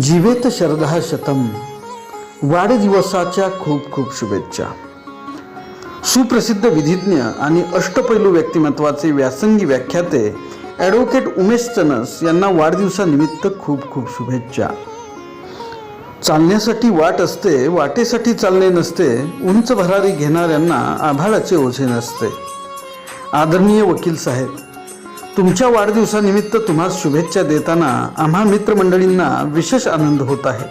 जीवेत शरदा शतम. वाढदिवसाच्या खूप खूप शुभेच्छा. सुप्रसिद्ध विधिज्ञ आणि अष्टपैलू व्यक्तिमत्वाचे व्यासंगी व्याख्याते ॲडव्होकेट उमेश चनस यांना वाढदिवसानिमित्त खूप खूप शुभेच्छा. चालण्यासाठी वाट असते वाटेसाठी चालणे नसते उंच भरारी घेणाऱ्यांना आभाळाचे ओझे नसते. आदरणीय वकील साहेब तुमच्या वाढदिवसानिमित्त तुम्हाला शुभेच्छा देताना आम्हा मित्रमंडळींना विशेष आनंद होत आहे.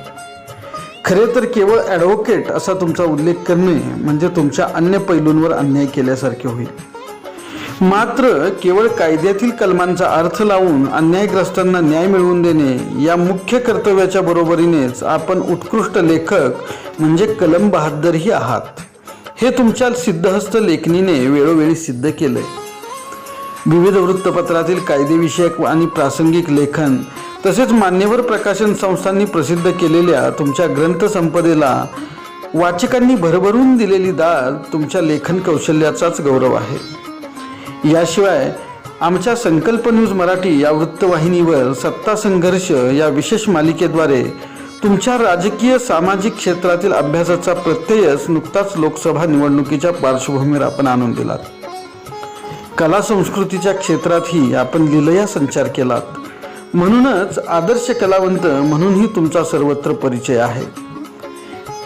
खरे तर केवळ ॲडव्होकेट असा तुमचा उल्लेख करणे म्हणजे तुमच्या अन्य पैलूंवर अन्याय केल्यासारखे होईल. मात्र केवळ कायद्यातील कलमांचा अर्थ लावून अन्यायग्रस्तांना न्याय मिळवून देणे या मुख्य कर्तव्याच्या बरोबरीनेच आपण उत्कृष्ट लेखक म्हणजे कलम बहादरही आहात. हे तुमच्या सिद्धहस्त लेखणीने वेळोवेळी सिद्ध केलंय. विविध वृत्तपत्रातील कायदेविषयक आणि प्रासंगिक लेखन तसेच मान्यवर प्रकाशन संस्थांनी प्रसिद्ध केलेल्या तुमच्या ग्रंथसंपदेला वाचकांनी भरभरून दिलेली दाद तुमच्या लेखन कौशल्याचाच गौरव आहे. याशिवाय आमच्या संकल्प न्यूज मराठी या वृत्तवाहिनीवर सत्ता संघर्ष या विशेष मालिकेद्वारे तुमच्या राजकीय सामाजिक क्षेत्रातील अभ्यासाचा प्रत्ययच नुकताच लोकसभा निवडणुकीच्या पार्श्वभूमीवर आपण आणून दिलात. कला संस्कृतीच्या क्षेत्रातही आपण लिलया संचार केलात. म्हणूनच आदर्श कलावंत म्हणूनही तुमचा सर्वत्र परिचय आहे.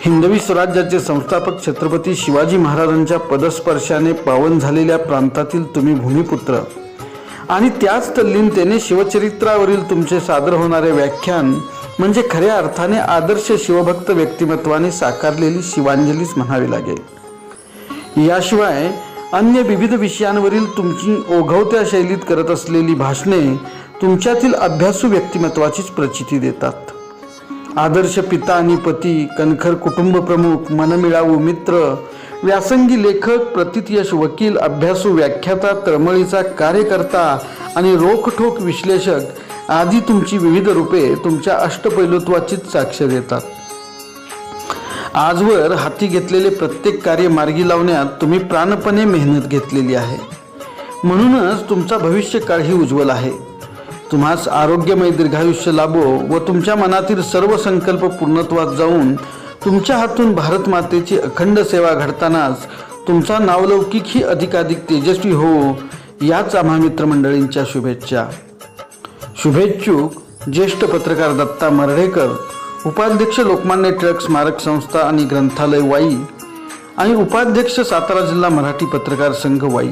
हिंदवी स्वराज्याचे संस्थापक छत्रपती शिवाजी महाराजांच्या पदस्पर्शाने पावन झालेल्या प्रांतातील तुम्ही भूमिपुत्र. आणि त्याच तल्लीनतेने शिवचरित्रावरील तुमचे सादर होणारे व्याख्यान म्हणजे खऱ्या अर्थाने आदर्श शिवभक्त व्यक्तिमत्वाने साकारलेली शिवांजलीच म्हणावी लागेल. याशिवाय अन्य विविध विषयांवरील तुमची ओघवत्या शैलीत करत असलेली भाषणे तुमच्यातील अभ्यासू व्यक्तिमत्वाचीच प्रचिती देतात. आदर्श पिता आणि पती कणखर कुटुंब प्रमुख मनमिळावू मित्र व्यासंगी लेखक प्रतितयश वकील अभ्यासू व्याख्याता तळमळीचा कार्यकर्ता आणि रोखठोक विश्लेषक आदी तुमची विविध रूपे तुमच्या अष्टपैलुत्वाचीच साक्ष देतात. आजवर हाती घेतलेले प्रत्येक कार्य मार्गी लावण्यात तुम्ही प्राणपणे मेहनत घेतलेली आहे. म्हणूनच तुमचा भविष्यकाळही उज्ज्वल आहे. तुम्हास आरोग्यमय दीर्घायुष्य लाभो व तुमच्या मनातील सर्व संकल्प पूर्णत्वात जाऊन तुमच्या हातून भारत मातेची अखंड सेवा घडतानाच तुमचा नावलौकिकही अधिकाधिक तेजस्वी हो याच आम्हा मित्रमंडळींच्या शुभेच्छा. शुभेच्छुक ज्येष्ठ पत्रकार दत्ता मर्ढेकर उपाध्यक्ष लोकमान्य टिळक स्मारक संस्था आणि ग्रंथालय वाई आणि उपाध्यक्ष सातारा जिल्हा मराठी पत्रकार संघ वाई.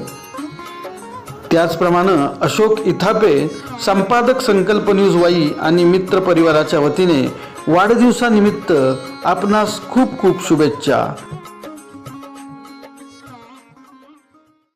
त्याचप्रमाणे अशोक इथापे संपादक संकल्प न्यूज वाई आणि मित्र परिवाराच्या वतीने वाढदिवसानिमित्त आपणास खूप खूप शुभेच्छा.